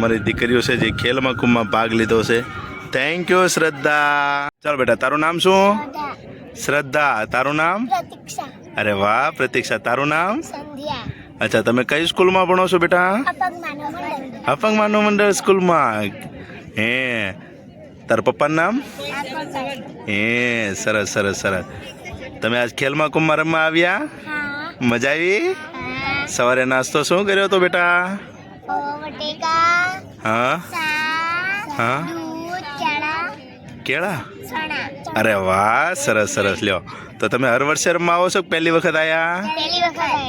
અમારી દીકરીઓ છે જે ખેલ મહાકુંભમાં ભાગ લીધો છે. થેન્ક યુ શ્રદ્ધા. ચાલો બેટા તારું નામ શું? શ્રદ્ધા. તારું નામ? અરે વાહ પ્રતીક્ષા તારું નામ? અચ્છા તમે કઈ સ્કૂલમાં ભણો છો બેટા? અપંગ માનવ મંડળ. સ્કૂલમાં. હે તારા પપ્પાનું નામ? હે સરસ સરસ સરસ. તમે આજ ખેલ મહાકુંભમાં રમવા આવ્યા? મજા આવી? સવારે નાસ્તો શું કર્યો હતો બેટા? હા? હા? કેળા? અરે વાહ સરસ સરસ. લ્યો. તો તમે હર વર્ષે રમવા આવો છો પહેલી વખત આયા?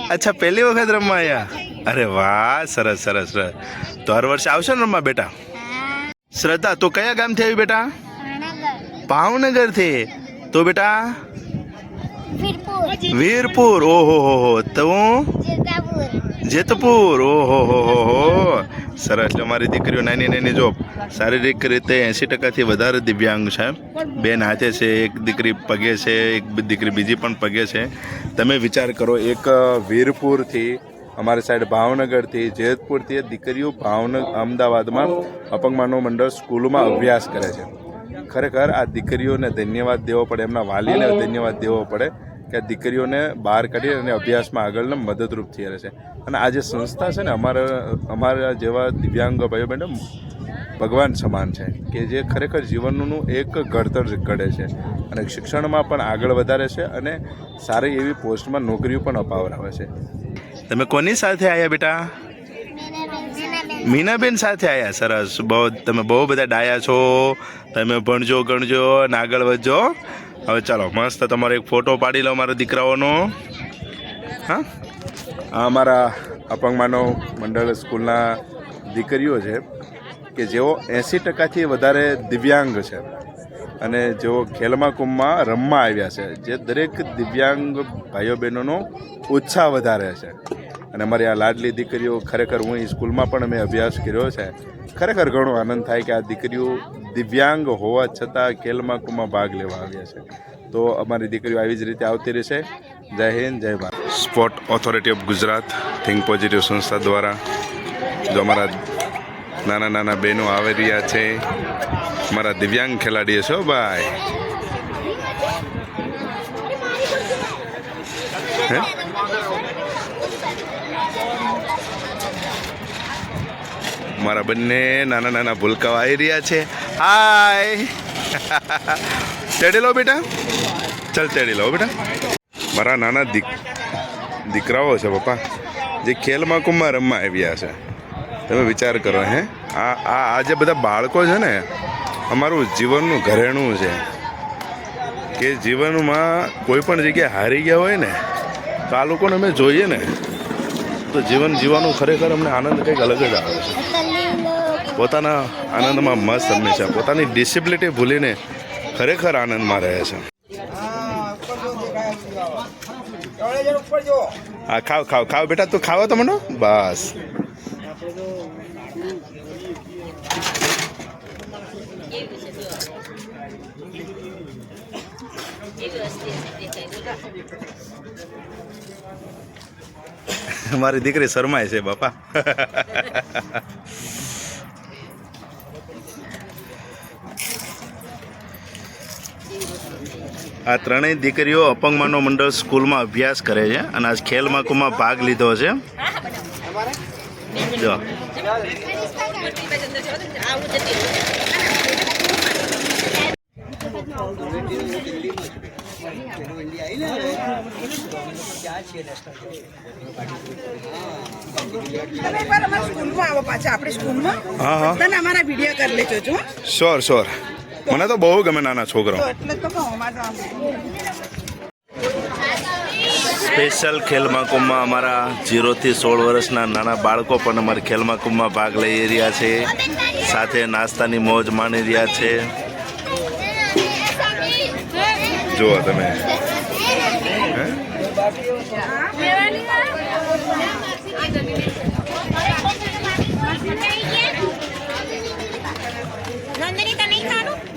અચ્છા પહેલી વખત રમવા આયા? અરે વાહ સરસ સરસ સરસ. તો હર વર્ષે આવશો ને રમવા બેટા? શ્રદ્ધા તો કયા ગામથી આવી બેટા? ભાવનગર. ભાવનગરથી. તો બેટા? વીરપુર. વીરપુર. ઓહો હો હો. તો? જેતપુર. ઓહો હો હો હો. સરસ. જો મારી દીકરીઓ નાની નાની જો શારીરિક રીતે એંસી ટકાથી વધારે દિવ્યાંગ છે. બેન હાથે છે, એક દીકરી પગે છે, એક દીકરી બીજી પણ પગે છે. તમે વિચાર કરો, એક વીરપુરથી અમારી સાઈડ ભાવનગરથી, જેતપુરથી દીકરીઓ ભાવનગર અમદાવાદમાં અપંગ માનવ મંડળ સ્કૂલમાં અભ્યાસ કરે છે. ખરેખર આ દીકરીઓને ધન્યવાદ દેવો પડે, એમના વાલીને ધન્યવાદ દેવો પડે. કે દીકરીઓને બહાર કાઢી અને અભ્યાસમાં આગળને મદદરૂપ થઈ રહે છે. અને આ જે સંસ્થા છે ને, અમારા અમારા જેવા દિવ્યાંગ ભાઈઓ બહેનો, ભગવાન સમાન છે કે જે ખરેખર જીવનનું એક ઘડતર ઘડે છે અને શિક્ષણમાં પણ આગળ વધારે છે અને સારી એવી પોસ્ટમાં નોકરીઓ પણ અપાવરાવે છે. તમે કોની સાથે આવ્યા બેટા? મીનાબેન સાથે આવ્યા સરસ. બહુ, તમે બહુ બધા ડાયા છો. તમે ભણજો, ગણજો, અને આગળ વધજો. હવે ચાલો, મસ્ત તમારો એક ફોટો પાડી લો મારા દીકરાઓનો. હા? અમારા અપંગમાનવ મંડળ સ્કૂલના દીકરીઓ છે, કે જેઓ એંસી ટકાથી વધારે દિવ્યાંગ છે. અને જેઓ ખેલમાં કુંભમાં રમવા આવ્યા છે, જે દરેક દિવ્યાંગ ભાઈઓ બહેનોનો ઉત્સાહ વધારે છે. અને અમારી આ લાડલી દીકરીઓ ખરેખર હું સ્કૂલમાં પણ અમે અભ્યાસ કર્યો છે. ખરેખર ઘણો આનંદ થાય કે આ દીકરીઓ દિવ્યાંગ હોવા છતાં ખેલમાકુમાં ભાગ લેવા આવ્યા છે. તો અમારી દીકરીઓ આવી જ રીતે આવતી રહેશે. જય હિન્દ, જય Bharat. Sport authority of Gujarat, think positive સંસ્થા દ્વારા જો અમારા નાના નાના બહેનો આવી રહ્યા છે મારા દિવ્યાંગ ખેલાડીઓ છો ભાઈ. હે? મારા બંને નાના નાના ભૂલકાઓ આવી રહ્યા છે. હાય ચડી લો બેટા. ચાલ ચડી લો બેટા. મારા નાના દીક, દીકરાઓ છે પપ્પા, જે ખેલ મહાકુંભમાં રમવા આવ્યા છે. તમે વિચાર કરો, હે? આ આ આ જે બધા બાળકો છે ને, અમારું જીવનનું ઘરેણું છે. કે જીવનમાં કોઈ પણ જગ્યાએ હારી ગયા હોય ને, તો આ લોકોને અમે જોઈએ ને. તો જીવન જીવવાનું ખરેખર અમને આનંદ કંઈક અલગ જ આવે છે. પોતાના આનંદમાં મસ્ત હંમેશા, પોતાની ડિસિપ્લિટી ભૂલીને ખરેખર આનંદમાં રહે છે. હા ખાવ ખાવ ખાવ બેટા, તું ખાવા તો મને બસ. મારી દીકરી શરમાય છે, બાપા. આ ત્રણેય દીકરીઓ અપંગ માનવ મંડળ સ્કૂલમાં અભ્યાસ કરે છે અને આજ ખેલ મહાકુંભમાં ભાગ લીધો છે. જો તમે એકવાર અમારા સ્કૂલમાં આવો પાછા આપણી સ્કૂલમાં હા હા તને અમારા વીડિયો કરી લેજો જો શ્યોર શ્યોર મને તો બહુ ગમે નાના છોકરો સ્પેશિયલ ખેલ મહાકુંભમાં અમારા જીરોથી સોળ વર્ષના નાના બાળકો પણ અમારા ખેલ મહાકુંભમાં ભાગ લઈ રહ્યા છે. સાથે નાસ્તાની મોજ માણી રહ્યા છે. જુઓ તમે. You.